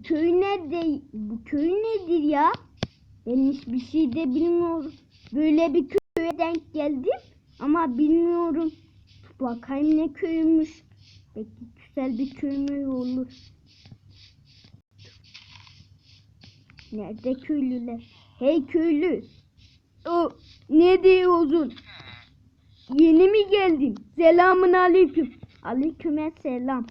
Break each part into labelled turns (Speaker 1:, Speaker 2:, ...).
Speaker 1: Köy nerede? Bu köy nedir ya? Ben hiçbir şey de bilmiyorum. Böyle bir köye denk geldim ama bilmiyorum. Bakayım ne köymüş. Belki güzel bir köy mü olur. Nerede köylüler? Hey köylü. O ne diyorsun? Yeni mi geldin? Selamun aleyküm. Aleyküm selam.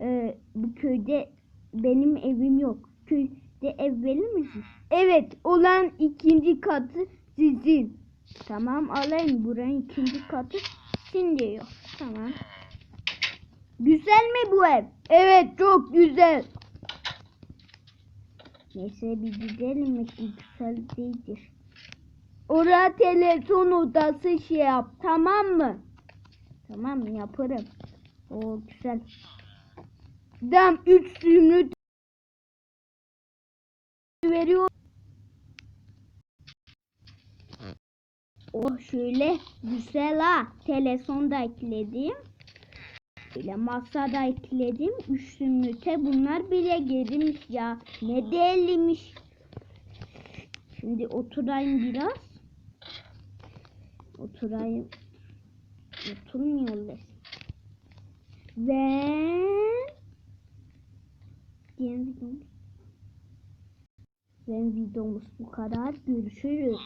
Speaker 1: Ee, bu köyde benim evim yok. Köyde ev verir misin? Evet, olan ikinci katı sizin. Tamam alayım buranın ikinci katı sizin diyor. Tamam. Güzel mi bu ev? Evet çok güzel. Neyse bir gidelim belki güzel değildir. Oraya televizyon odası şey yap tamam mı? Tamam yaparım. O güzel. Dam 3 zümrüt veriyor. Oh şöyle güzel ha. Telefon da ekledim. Böyle masa da ekledim. Üç zümrüte bunlar bile gelmiş ya. Ne değerliymiş. Şimdi oturayım biraz. Oturayım. Oturmuyorlar. Ve diğer videomuz ve videomuz bu kadar. Görüşürüz.